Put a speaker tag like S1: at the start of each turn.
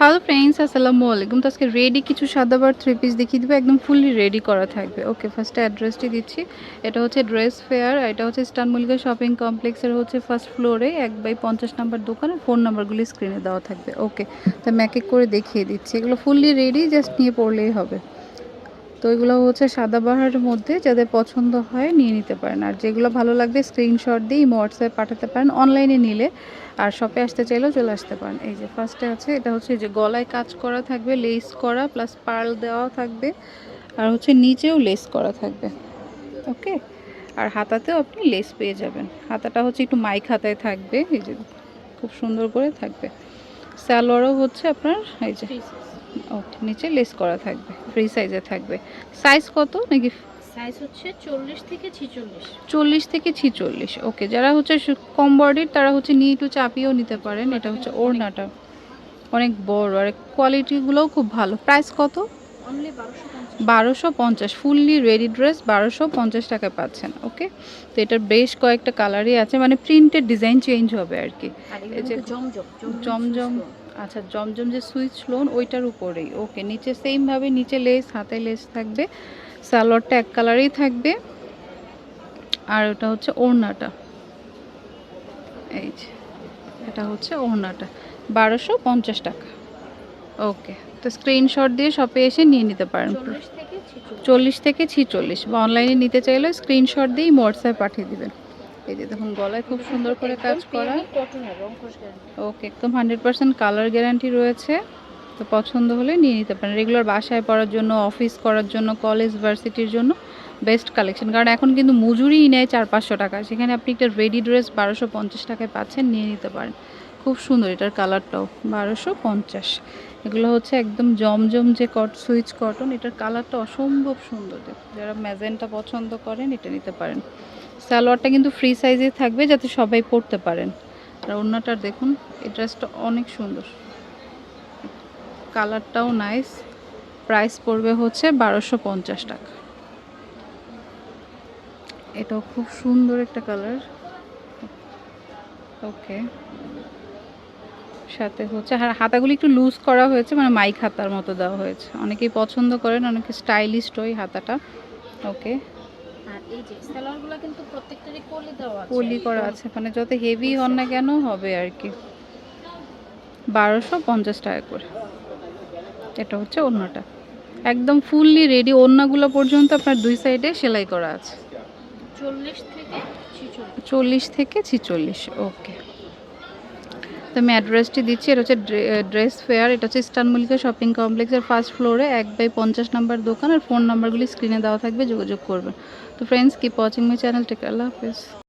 S1: Hello friends আসসালামু আলাইকুম তো আজকে রেডি কিছু সাদাবার থ্রি পিস দেখিয়ে দেবো। একদম ফুললি রেডি করা থাকবে। ওকে ফার্স্টে অ্যাড্রেসটি দিচ্ছি। এটা হচ্ছে ড্রেস ফেয়ার এটা হচ্ছে স্টান মল্লিকা শপিং কমপ্লেক্সের হচ্ছে ফার্স্ট ফ্লোরে এক বাই পঞ্চাশ নাম্বার দোকান ফোন নাম্বারগুলি স্ক্রিনে দেওয়া থাকবে। ওকে তো আমি এক এক করে দেখিয়ে দিচ্ছি। এগুলো ফুললি রেডি জাস্ট নিয়ে পড়লেই হবে। তো এগুলো হচ্ছে সাদা সাদাবাহারের মধ্যে যাদের পছন্দ হয় নিয়ে নিতে পারেন। আর যেগুলো ভালো লাগবে স্ক্রিনশট দিয়ে হোয়াটসঅ্যাপ পাঠাতে পারেন অনলাইনে নিলে। আর শপে আসতে চাইলেও চলে আসতে পারেন। এই যে ফার্স্টে আছে, এটা হচ্ছে যে গলায় কাজ করা থাকবে লেস করা প্লাস পার্ল দেওয়া থাকবে। আর হচ্ছে নিচেও লেস করা থাকবে। ওকে আর হাতাতেও আপনি লেস পেয়ে যাবেন। হাতাটা হচ্ছে একটু মাইক হাতায় থাকবে, এই যে খুব সুন্দর করে থাকবে। স্যালোয়ারও হচ্ছে আপনার, এই যে ওকে নিচে লেস করা থাকবে ফ্রি সাইজে থাকবে। সাইজ কত? নাকি
S2: সাইজ হচ্ছে চল্লিশ থেকে ছিচল্লিশ।
S1: চল্লিশ থেকে ছিচল্লিশ ওকে। যারা হচ্ছে সু- কম বডির তারা হচ্ছে নিয়ে একটু চাপিয়েও নিতে পারেন। এটা হচ্ছে ওড়নাটা অনেক বড় আর কোয়ালিটিগুলোও খুব ভালো। প্রাইস কত?
S2: বারোশো পঞ্চাশ।
S1: ফুললি রেডি ড্রেস বারোশো পঞ্চাশ টাকায় পাচ্ছেন ওকে। তো এটার বেশ কয়েকটা কালারই আছে মানে প্রিন্টের ডিজাইন চেঞ্জ হবে আর কি।
S2: জমজম
S1: আচ্ছা জমজম যে সুইচ লোন ওইটার উপরেই। ওকে নিচে সেমভাবে নিচে লেস হাতে লেস থাকবে। সালোয়ারটা এক কালারেই থাকবে। আর ওটা হচ্ছে ওড়নাটা। এই যে এটা হচ্ছে ওড়নাটা। বারোশো পঞ্চাশ টাকা। ওকে তো স্ক্রিনশট দিয়ে শপে এসে নিয়ে নিতে পারেন।
S2: চল্লিশ থেকে ছিচল্লিশ।
S1: চল্লিশ থেকে ছিচল্লিশ। বা অনলাইনে নিতে চাইলে স্ক্রিনশট দিয়েই হোয়াটসঅ্যাপ পাঠিয়ে দিবেন। এই যে দেখুন গলায় খুব সুন্দর করে কাজ করা। ওকে একদম হান্ড্রেড পার্সেন্ট কালার গ্যারান্টি রয়েছে। তো পছন্দ হলে নিয়ে নিতে পারেন। রেগুলার বাসায় পড়ার জন্য অফিস করার জন্য কলেজ ভার্সিটির জন্য বেস্ট কালেকশন কারণ এখন কিন্তু মজুরিই নেয় চার পাঁচশো টাকা। সেখানে আপনি একটা রেডি ড্রেস বারোশো পঞ্চাশ টাকায় পাচ্ছেন নিয়ে নিতে পারেন। খুব সুন্দর এটার কালারটাও, বারোশো পঞ্চাশ। এগুলো হচ্ছে একদম জমজম যে কট, সুইচ কটন, এটার কালারটা অসম্ভব সুন্দর। যারা ম্যাজেন্টা পছন্দ করেন, এটা নিতে পারেন। সালোয়ারটা কিন্তু ফ্রি সাইজে থাকবে যাতে সবাই পরতে পারেন। আর অন্যটার দেখুন, এই ড্রেসটা অনেক সুন্দর। কালারটাও নাইস। প্রাইস পড়বে হচ্ছে বারোশো পঞ্চাশ টাকা। এটাও খুব সুন্দর একটা কালার। ওকে। সাথে হচ্ছে। আর হাতাগুলি একটু লুজ করা হয়েছে মানে মাইক হাতার মতো দেওয়া হয়েছে। অনেকেই পছন্দ করেন অনেকে স্টাইলিস্ট ওই হাতাটা। ওকে পলি করা আছে মানে যত হেভি হন না কেন হবে আর কি। বারোশো পঞ্চাশ টাকা করে। এটা হচ্ছে ওড়নাটা। একদম ফুললি রেডি ওড়নাগুলো পর্যন্ত আপনার দুই সাইডে সেলাই করা আছে।
S2: চল্লিশ থেকে ছিচল্লিশ।
S1: ওকে তো আমি অ্যাড্রেসটি দিচ্ছি, এটা হচ্ছে ড্রেস ফেয়ার, এটা হচ্ছে স্টান মল্লিকা শপিং কমপ্লেক্সের ফার্স্ট ফ্লোরে এক বাই পঞ্চাশ নাম্বার দোকান, আর ফোন নাম্বারগুলি স্ক্রিনে দেওয়া থাকবে, যোগাযোগ করবে। তো friends keep watching my channel take আল্লাহ হাফেজ।